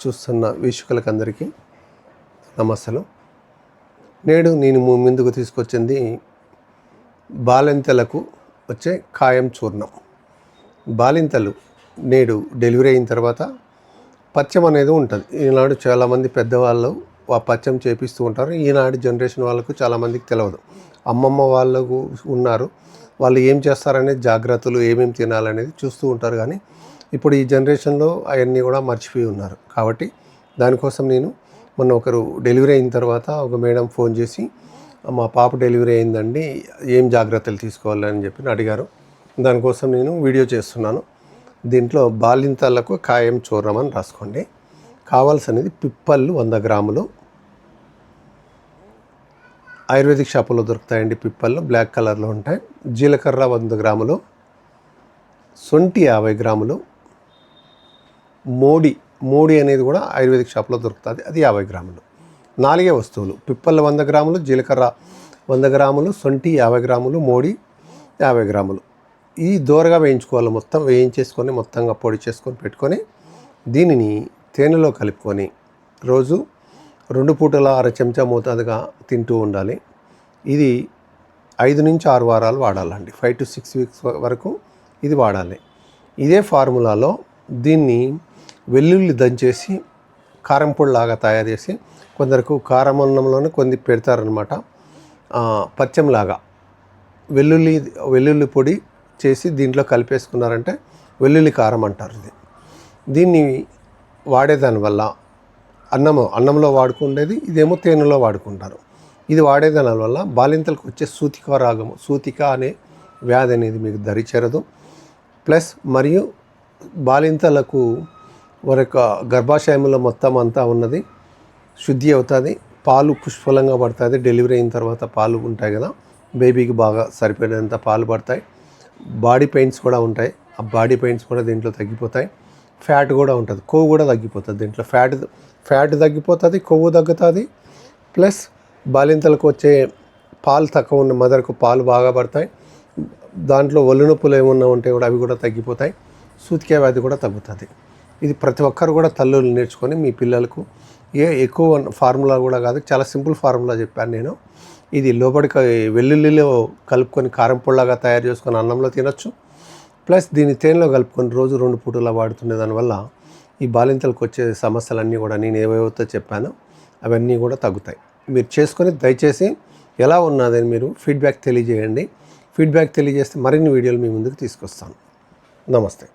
చూస్తున్న వీక్షకులకందరికీ నమస్తలు నేడు నేను ముందుకు తీసుకొచ్చింది బాలింతలకు వచ్చే ఖాయం చూర్ణం. బాలింతలు నేడు డెలివరీ అయిన తర్వాత పచ్చం అనేది ఉంటుంది. ఈనాడు చాలామంది పెద్దవాళ్ళు ఆ పచ్చం చేపిస్తూ ఉంటారు. ఈనాడు జనరేషన్ వాళ్ళకు చాలామందికి తెలియదు అమ్మమ్మ వాళ్ళకు ఉన్నారు. వాళ్ళు ఏం చేస్తారనేది జాగ్రత్తలు ఏమేమి తినాలనేది చూస్తూ ఉంటారు. కానీ ఇప్పుడు ఈ జనరేషన్లో అవన్నీ కూడా మర్చిపోయి ఉన్నారు. కాబట్టి దానికోసం నేను మొన్న ఒకరు డెలివరీ అయిన తర్వాత ఒక మేడం ఫోన్ చేసి మా పాప డెలివరీ అయిందండి ఏం జాగ్రత్తలు తీసుకోవాలని చెప్పి అడిగారు. దానికోసం నేను వీడియో చేస్తున్నాను. దీంట్లో బాలింతలకు కాయం చూర్ణమని రాసుకోండి. కావాల్సినది పిప్పళ్ళు వంద గ్రాములు. ఆయుర్వేదిక్ షాపులో దొరుకుతాయండి పిప్పళ్ళు బ్లాక్ కలర్లో ఉంటాయి. జీలకర్ర వంద గ్రాములు. సొంటి యాభై గ్రాములు. మోడి మోడి అనేది కూడా ఆయుర్వేదిక్ షాప్లో దొరుకుతుంది. అది యాభై గ్రాములు. నాలుగే వస్తువులు. పిప్పల వంద గ్రాములు జీలకర్ర వంద గ్రాములు సొంటి యాభై గ్రాములు మోడి యాభై గ్రాములు. ఈ దూరగా వేయించుకోవాలి మొత్తం. వేయించేసుకొని మొత్తంగా పొడి చేసుకొని పెట్టుకొని దీనిని తేనెలో కలుపుకొని రోజు రెండు పూటల అర చెంచా మోతాదుగా తింటూ ఉండాలి. ఇది ఐదు నుంచి ఆరు వారాలు వాడాలండి. ఫైవ్ టు సిక్స్ వీక్స్ వరకు ఇది వాడాలి. ఇదే ఫార్ములాలో దీన్ని వెల్లుల్లి దంచేసి కారం లాగా తయారు చేసి కొందరికి కారం అన్నంలోనే కొన్ని పెడతారనమాట పచ్చంలాగా. వెల్లుల్లి వెల్లుల్లి పొడి చేసి దీంట్లో కలిపేసుకున్నారంటే వెల్లుల్లి కారం అంటారు ఇది. దీన్ని వాడేదాని వల్ల అన్నము అన్నంలో వాడుకుండేది ఇదేమో తేనెలో వాడుకుంటారు. ఇది వాడేదాని వల్ల బాలింతలకు వచ్చే సూతిక రాగము సూతిక అనే వ్యాధి అనేది మీకు దరిచేరదు. ప్లస్ మరియు బాలింతలకు వారి యొక్క గర్భాశయంలో మొత్తం అంతా ఉన్నది. శుద్ధి అవుతుంది. పాలు పుష్పలంగా పడుతుంది. డెలివరీ అయిన తర్వాత పాలు ఉంటాయి కదా. బేబీకి బాగా సరిపడినంత పాలు పడతాయి. బాడీ పెయిన్స్ కూడా ఉంటాయి. ఆ బాడీ పెయిన్స్ కూడా దీంట్లో తగ్గిపోతాయి. ఫ్యాట్ కూడా ఉంటుంది. కొవ్వు కూడా తగ్గిపోతుంది దీంట్లో. ఫ్యాట్ ఫ్యాట్ తగ్గిపోతుంది కొవ్వు తగ్గుతుంది. ప్లస్ బాలింతలకు వచ్చే పాలు తక్కువ ఉన్న మదర్కు పాలు బాగా పడతాయి. దాంట్లో ఒళ్ళు నొప్పులు ఏమన్నా ఉంటే కూడా అవి కూడా తగ్గిపోతాయి. సూతికే వ్యాధి కూడా తగ్గుతుంది. ఇది ప్రతి ఒక్కరు కూడా తల్లులు నేర్చుకొని మీ పిల్లలకు ఏ ఎక్కువ ఫార్ములా కూడా కాదు చాలా సింపుల్ ఫార్ములా చెప్పాను నేను. ఇది లోపలికి వెల్లుల్లిలో కలుపుకొని కారం పొడిలాగా తయారు చేసుకొని అన్నంలో తినొచ్చు. ప్లస్ దీన్ని తేనెలో కలుపుకొని రోజు రెండు పూటలా వాడుతున్న దానివల్ల ఈ బాలింతలకు వచ్చే సమస్యలన్నీ కూడా నేను ఏవేవైతే చెప్పానో అవన్నీ కూడా తగ్గుతాయి. మీరు చేసుకొని దయచేసి ఎలా ఉన్నదని మీరు ఫీడ్బ్యాక్ తెలియజేయండి. ఫీడ్బ్యాక్ తెలియజేస్తే మరిన్ని వీడియోలు మీ ముందుకు తీసుకొస్తాను. నమస్తే.